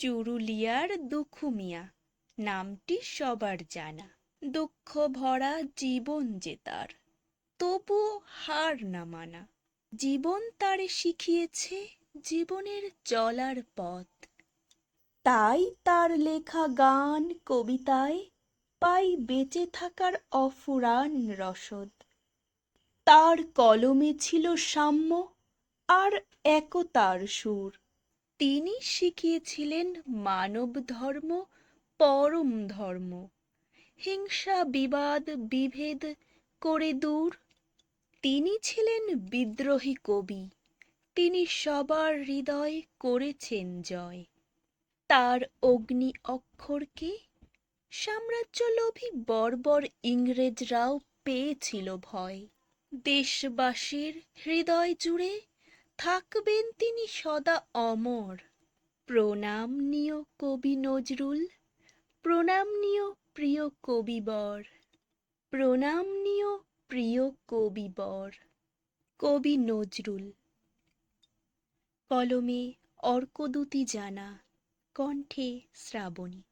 চুরুলিয়ার দুখু মিয়া নামটি সবার জানা। দুঃখ ভরা জীবন যে তার হার না মানা। জীবন তারে শিখিয়েছে জীবনের চলার পথ। তাই তার লেখা গান, কবিতায় পাই বেঁচে থাকার অফুরান রসদ। তার কলমে ছিল সাম্য আর একতার সুর। তিনি শিখিয়েছিলেন মানব ধর্ম, পরম ধর্ম। হিংসা, বিবাদ, বিভেদ করে দূর। তিনি ছিলেন বিদ্রোহী কবি। তিনি সবার হৃদয় করেছেন জয়। তার অগ্নি অক্ষরকে সাম্রাজ্যলোভী বর্বর ইংরেজরাও পেয়েছিল ভয়। দেশবাসীর হৃদয় জুড়ে থাকবেন তিনি সদা অমর। প্রণাম নিও কবি নজরুল, প্রণাম নিও প্রিয় কবিবর প্রণাম নিও প্রিয় কবিবর কবি নজরুল। কলমে অর্কদূতি জানা, কণ্ঠে শ্রাবণী।